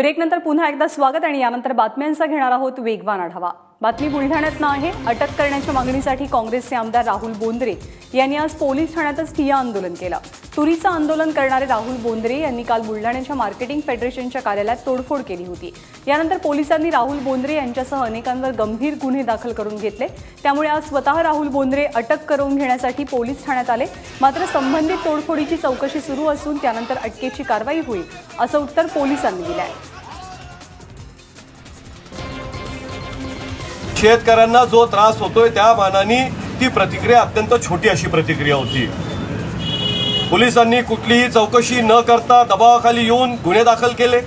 ब्रेकनंतर पुन्हा एकदा स्वागत आणि यानंतर बातम्यांचा घेणार आहोत वेगवान आढावा. बातमी बुलढाण्यात आहे. अटक करण्याच्या मागणीसाठी काँग्रेसचे आमदार राहुल बोंद्रे यांनी आज पोलीस ठाण्यातच ठिय्या आंदोलन केलं. तुरीचं आंदोलन करणारे राहुल बोंद्रे यांनी काल बुलढाण्याच्या मार्केटिंग फेडरेशनच्या कार्यालयात तोडफोड केली होती. यानंतर पोलिसांनी राहुल बोंद्रे यांच्यासह अनेकांवर गंभीर गुन्हे दाखल करून घेतले. त्यामुळे आज स्वतः राहुल बोंद्रे अटक करून घेण्यासाठी पोलीस ठाण्यात आले. मात्र संबंधित तोडफोडीची चौकशी सुरू असून त्यानंतर अटकेची कारवाई होईल असं उत्तर पोलिसांनी दिलं आहे शेतकऱ्यांना जो त्रास होतोय त्या मानाने ती प्रतिक्रिया अत्यंत छोटी अशी प्रतिक्रिया होती. पोलिसांनी कुठलीही चौकशी न करता दबावाखाली येऊन गुन्हे दाखल केले.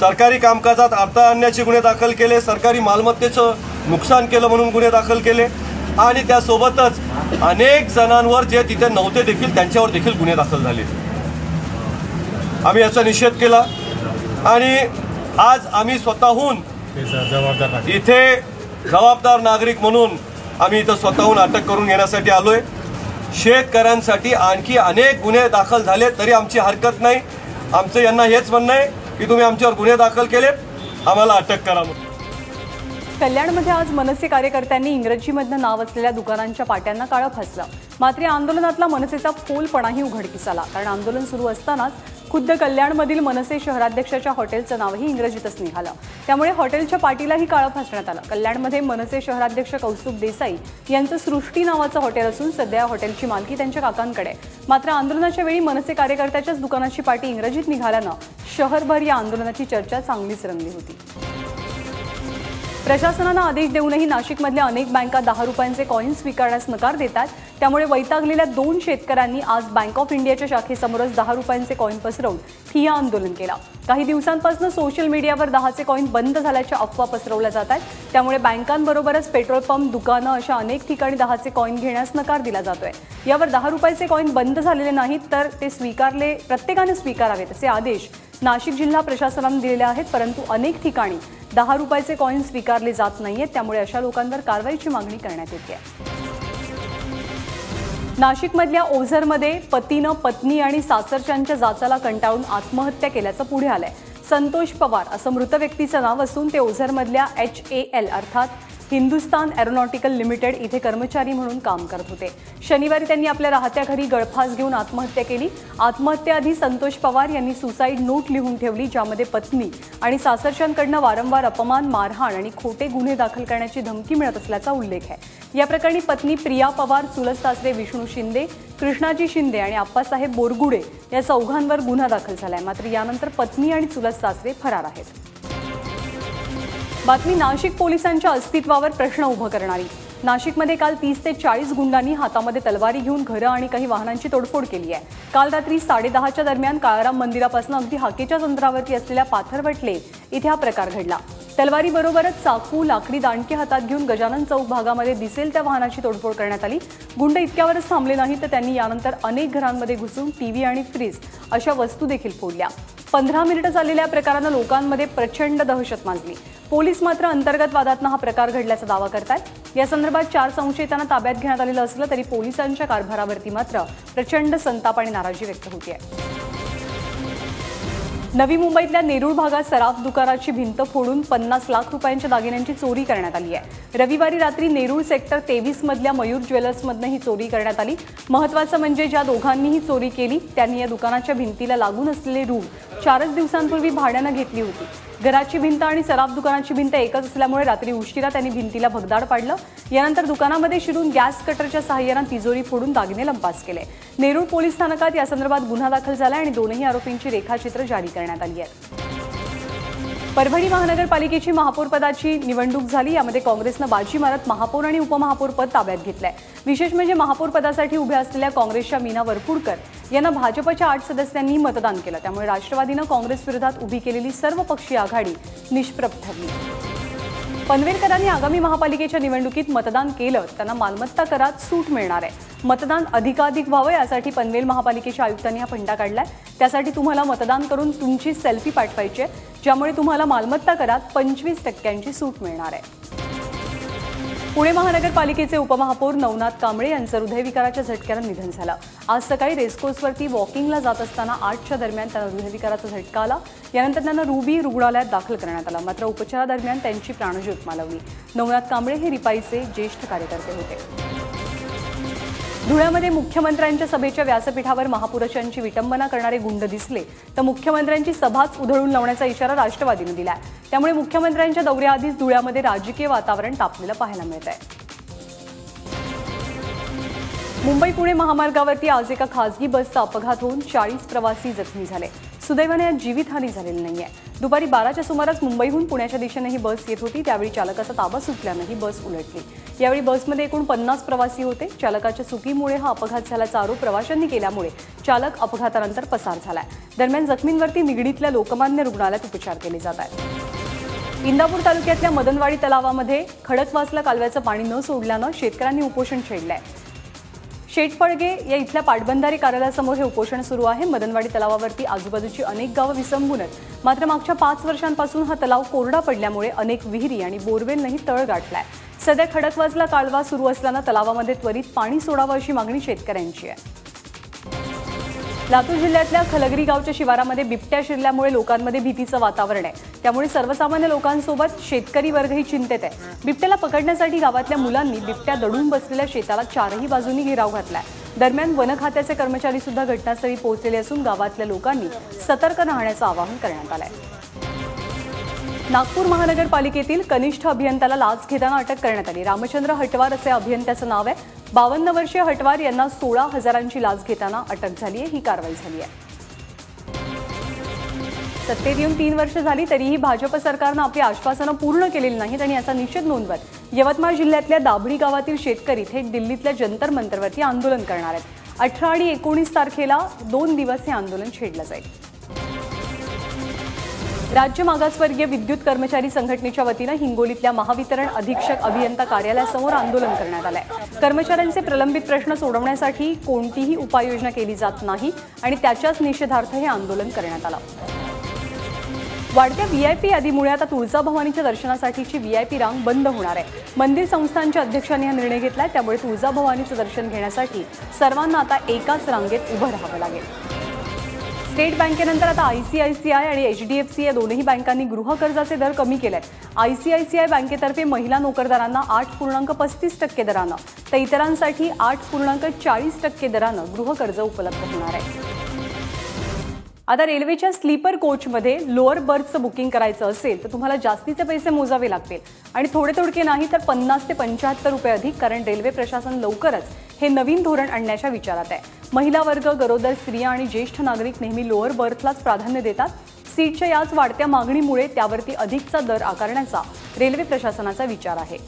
सरकारी कामकाजात अडथळा आणण्याचे गुन्हे दाखल केले. सरकारी मालमत्तेचं नुकसान केलं म्हणून गुन्हे दाखल केले. आणि त्यासोबतच अनेक जणांवर जे तिथे नव्हते देखील त्यांच्यावर देखील गुन्हे दाखल झाले. आम्ही याचा निषेध केला. आणि आज आम्ही स्वतःहून इथे जबाबदार नागरिक म्हणून आम्ही इथं स्वतःहून अटक करून घेण्यासाठी आलोय. शेतकऱ्यांसाठी आणखी अनेक गुन्हे दाखल झाले तरी आमची हरकत नाही. आमचं यांना हेच म्हणणं आहे की तुम्ही आमच्यावर गुन्हे दाखल केलेत आम्हाला अटक करा कल्याणमध्ये आज मनसे कार्यकर्त्यांनी इंग्रजीमधनं नाव असलेल्या दुकानांच्या पाट्यांना काळं फासलं. मात्र या आंदोलनातला मनसेचा फोलपणाही उघडकीस आला. कारण आंदोलन सुरू असतानाच खुद्द कल्याणमधील मनसे शहराध्यक्षाच्या हॉटेलचं नावही इंग्रजीतच निघालं. त्यामुळे हॉटेलच्या पाटीलाही काळं फासण्यात आलं. कल्याणमध्ये मनसे शहराध्यक्ष कौस्तुभ देसाई यांचं सृष्टी नावाचं हॉटेल असून सध्या हॉटेलची मालकी त्यांच्या काकांकडे मात्र आंदोलनाच्या वेळी मनसे कार्यकर्त्याच्याच दुकानाची पाटी इंग्रजीत निघाल्यानं शहरभर या आंदोलनाची चर्चा चांगलीच रंगली होती. प्रशासनानं आदेश देऊनही नाशिकमधल्या अनेक बँका दहा रुपयांचे कॉईन स्वीकारण्यास नकार देतात. त्यामुळे वैतागलेल्या दोन शेतकऱ्यांनी आज बँक ऑफ इंडियाच्या शाखेसमोरच दहा रुपयांचे कॉईन पसरवून ठिया आंदोलन केला. काही दिवसांपासून सोशल मीडियावर दहाचे कॉईन बंद झाल्याच्या अफवा पसरवल्या जात आहेत. त्यामुळे बँकांबरोबरच पेट्रोल पंप दुकानं अशा अनेक ठिकाणी दहाचे कॉईन घेण्यास नकार दिला जातोय. यावर दहा रुपयाचे कॉईन बंद झालेले नाहीत तर ते स्वीकारले प्रत्येकाने स्वीकारावेत असे आदेश नाशिक जिल्हा प्रशासनाने दिलेले आहेत. परंतु अनेक ठिकाणी दहा रुपयाचे कॉईन स्वीकारले जात नाहीयेत. त्यामुळे अशा लोकांवर कारवाईची मागणी करण्यात येते नाशिकमधल्या ओझरमध्ये पतीनं पत्नी आणि सासरच्यांच्या जाचाला कंटाळून आत्महत्या केल्याचं पुढे आलंय. संतोष पवार असं मृत व्यक्तीचं नाव असून ते ओझरमधल्या एच ए एल अर्थात हिंदुस्तान एरोनॉटिकल लिमिटेड इथे कर्मचारी म्हणून काम करत होते. शनिवारी त्यांनी आपल्या राहत्या घरी गळफास घेऊन आत्महत्या केली. आत्महत्येआधी संतोष पवार यांनी सुसाईड नोट लिहून ठेवली ज्यामध्ये पत्नी आणि सासरच्यांकडनं वारंवार अपमान मारहाण आणि खोटे गुन्हे दाखल करण्याची धमकी मिळत असल्याचा उल्लेख आहे. या प्रकरणी पत्नी प्रिया पवार चुलत सासरे विष्णू शिंदे कृष्णाजी शिंदे आणि आप्पासाहेब बोरगुडे या चौघांवर गुन्हा दाखल झालाय. मात्र यानंतर पत्नी आणि चुलत सासरे फरार आहेत. बातमी नाशिक पोलिसांच्या अस्तित्वावर प्रश्न उभं करणारी. नाशिकमध्ये काल तीस ते चाळीस गुंडांनी हातामध्ये तलवारी घेऊन घरं आणि काही वाहनांची तोडफोड केली आहे. काल रात्री साडेदहाच्या दरम्यान काळाराम मंदिरापासून अगदी हाकेच्या अंतरावरती असलेल्या पाथरवटले इथे हा प्रकार घडला. तलवारीबरोबरच चाकू लाकडी दांडके हातात घेऊन गजानन चौक भागामध्ये दिसेल त्या वाहनाची तोडफोड करण्यात आली. गुंड इतक्यावरच थांबले नाही तर त्यांनी यानंतर अनेक घरांमध्ये घुसून टीव्ही आणि फ्रीज अशा वस्तू देखील फोडल्या. पंधरा मिनिटं चाललेल्या प्रकारानं लोकांमध्ये प्रचंड दहशत माजली. पोलीस मात्र अंतर्गत वादातनं हा प्रकार घडल्याचा दावा करतात या संदर्भात चार संशयितांना ताब्यात घेण्यात आलेलं असलं तरी पोलिसांच्या कारभारावरती मात्र प्रचंड संताप आणि नाराजी व्यक्त होती आहे नवी मुंबईतल्या नेरूळ भागात सराफ दुकानाची भिंत फोडून पन्नास लाख रुपयांच्या दागिन्यांची चोरी करण्यात आली आहे. रविवारी रात्री नेरूळ सेक्टर तेवीस मधल्या मयूर ज्वेलर्समधनं ही चोरी करण्यात आली. महत्वाचं म्हणजे ज्या दोघांनी ही चोरी केली त्यांनी या दुकानाच्या भिंतीला लागून असलेले रूम चारच दिवसांपूर्वी भाड्यानं घेतली होती. घराची भिंत आणि सराफ दुकानाची भिंत एकच असल्यामुळे रात्री उशिरा त्यांनी भिंतीला भगदाड पाडलं. यानंतर दुकानामध्ये शिरून गॅस कटरच्या सहाय्यानं तिजोरी फोडून दागिने लंपास केले. नेरूळ पोलीस स्थानकात यासंदर्भात गुन्हा दाखल झाला आणि दोनही आरोपींची रेखाचित्र जारी करण्यात आली आहेत. परभणी महानगरपालिकेची महापौरपदाची निवडणूक झाली यामध्ये काँग्रेसनं बाजी मारत महापौर आणि उपमहापौरपद ताब्यात घेतलंय. विशेष म्हणजे महापौरपदासाठी उभ्या असलेल्या काँग्रेसच्या मीना वरपुडकर यांना भाजपच्या आठ सदस्यांनी मतदान केलं. त्यामुळे राष्ट्रवादीनं काँग्रेस विरोधात उभी केलेली सर्वपक्षीय आघाडी निष्प्रभ ठरली. पनवेलकरांनी आगामी महापालिकेच्या निवडणुकीत मतदान केलं. त्यांना मालमत्ता करात सूट मिळणार आहे. मतदान अधिकाधिक व्हावं यासाठी पनवेल महापालिकेच्या आयुक्तांनी हा फंडा काढलाय. त्यासाठी तुम्हाला मतदान करून तुमची सेल्फी पाठवायची आहे ज्यामुळे तुम्हाला मालमत्ता करात पंचवीस टक्क्यांची सूट मिळणार आहे. पुणे महानगरपालिकेचे उपमहापौर नवनाथ कांबळे यांचं हृदयविकाराच्या झटक्यानं निधन झालं. आज सकाळी रेसकोर्सवरती वॉकिंगला जात असताना आठच्या दरम्यान त्यांना हृदयविकाराचा झटका आला. यानंतर त्यांना रुबी रुग्णालयात दाखल करण्यात आला. मात्र उपचारादरम्यान त्यांची प्राणज्योत मालवली. नवनाथ कांबळे हे रिपाईचे ज्येष्ठ कार्यकर्ते होते. धुळ्यामध्ये मुख्यमंत्र्यांच्या सभेच्या व्यासपीठावर महापुरुषांची विटंबना करणारे गुंड दिसले तर मुख्यमंत्र्यांची सभाच उधळून लावण्याचा इशारा राष्ट्रवादीनं दिलाय. त्यामुळे मुख्यमंत्र्यांच्या दौऱ्याआधीच धुळ्यामध्ये राजकीय वातावरण तापलेलं पाहायला मिळत आहे मुंबई पुणे महामार्गावरती आज एका खासगी बसचा अपघात होऊन चाळीस प्रवासी जखमी झाले. सुदैवाने यात जीवितहानी झालेली नाहीये. दुपारी बाराच्या सुमारास मुंबईहून पुण्याच्या दिशेने ही बस येत होती त्यावेळी चालकाचा ताबा सुटल्यानं ही बस उलटली. यावेळी बसमध्ये एकूण पन्नास प्रवासी होते. चालकाच्या चुकीमुळे हा अपघात झाल्याचा आरोप प्रवाशांनी केल्यामुळे चालक अपघातानंतर पसार झालाय. दरम्यान जखमींवरती निगडीतल्या लोकमान्य रुग्णालयात उपचार केले जात आहेत. इंदापूर तालुक्यातल्या मदनवाडी तलावामध्ये खडकवासला कालव्याचं पाणी न सोडल्यानं शेतकऱ्यांनी उपोषण छेडलंय. शेटफळगे या इथल्या पाटबंधारे कार्यालयासमोर हे उपोषण सुरू आहे. मदनवाडी तलावावरती आजूबाजूची अनेक गावं विसंबून आहेत. मात्र मागच्या पाच वर्षांपासून हा तलाव कोरडा पडल्यामुळे अनेक विहिरी आणि बोरवेलनंही तळ गाठलाय. सध्या खडकवासला कालवा सुरू असल्यानं तलावामध्ये त्वरित पाणी सोडावं अशी मागणी शेतकऱ्यांची आहे. लातूर जिल्ह्यातल्या खलगरी गावच्या शिवारामध्ये बिबट्या शिरल्यामुळे लोकांमध्ये भीतीचं वातावरण आहे. त्यामुळे सर्वसामान्य लोकांसोबत शेतकरी वर्गही चिंतेत आहे. बिबट्याला पकडण्यासाठी गावातल्या मुलांनी बिबट्या दडून बसलेल्या शेताला चारही बाजूनी घेराव घातलाय. दरम्यान वन खात्याचे कर्मचारी सुद्धा घटनास्थळी पोहोचलेले असून गावातल्या लोकांनी सतर्क राहण्याचं आवाहन करण्यात आलंय. नागपूर महानगरपालिकेतील कनिष्ठ अभियंत्याला लाच घेताना अटक करण्यात आली. रामचंद्र हटवार असे अभियंत्याचं नाव आहे. बावन्न वर्षीय हटवार यांना सोळा हजारांची लाच घेताना अटक झाली आहे ही कारवाई झाली आहे सत्तेत येऊन तीन वर्ष झाली तरीही भाजप सरकारनं आपली आश्वासनं पूर्ण केलेली नाहीत आणि याचा निषेध नोंदवत यवतमाळ जिल्ह्यातल्या दाभडी गावातील शेतकरी थेट दिल्लीतल्या जंतर मंतरवरती आंदोलन करणार आहेत. अठरा आणि एकोणीस तारखेला दोन दिवस हे आंदोलन छेडलं जाईल. राज्य मागासवर्गीय विद्युत कर्मचारी संघटनेच्या वतीनं हिंगोलीतल्या महावितरण अधीक्षक अभियंता कार्यालयासमोर आंदोलन करण्यात आलंय. कर्मचाऱ्यांचे प्रलंबित प्रश्न सोडवण्यासाठी कोणतीही उपाययोजना केली जात नाही आणि त्याच्याच निषेधार्थ हे आंदोलन करण्यात आलं. वाढत्या व्हीआयपी यादीमुळे आता तुळजाभवानीच्या दर्शनासाठीची व्हीआयपी रांग बंद होणार आहे. मंदिर संस्थांच्या अध्यक्षांनी हा निर्णय घेतलाय त्यामुळे तुळजाभवानीचं दर्शन घेण्यासाठी सर्वांना आता एकाच रांगेत उभं राहावं लागेल. स्टेट बँकेनंतर आता आयसीआयसीआय आणि एच डी एफ सी या दोनही बँकांनी गृहकर्जाचे दर कमी केले आहेत आयसीआयसीआय बँकेतर्फे महिला नोकरदारांना आठ पूर्णांक पस्तीस टक्के दरानं तर इतरांसाठी आठ पूर्णांक चाळीस टक्के दरानं गृहकर्ज उपलब्ध होणार आहे. आता रेल्वेच्या स्लीपर कोचमध्ये लोअर बर्थचं बुकिंग करायचं असेल तर तुम्हाला जास्तीचे पैसे मोजावे लागतील. आणि थोडे थोडके नाही तर पन्नास ते पंच्याहत्तर रुपये अधिक कारण रेल्वे प्रशासन लवकरच हे नवीन धोरण आणण्याच्या विचारात आहे. महिला वर्ग गरोदर स्त्रिया आणि ज्येष्ठ नागरिक नेहमी लोअर बर्थलाच प्राधान्य देतात. सीटच्या याच वाढत्या मागणीमुळे त्यावरती अधिकचा दर आकारण्याचा रेल्वे प्रशासनाचा विचार आहे.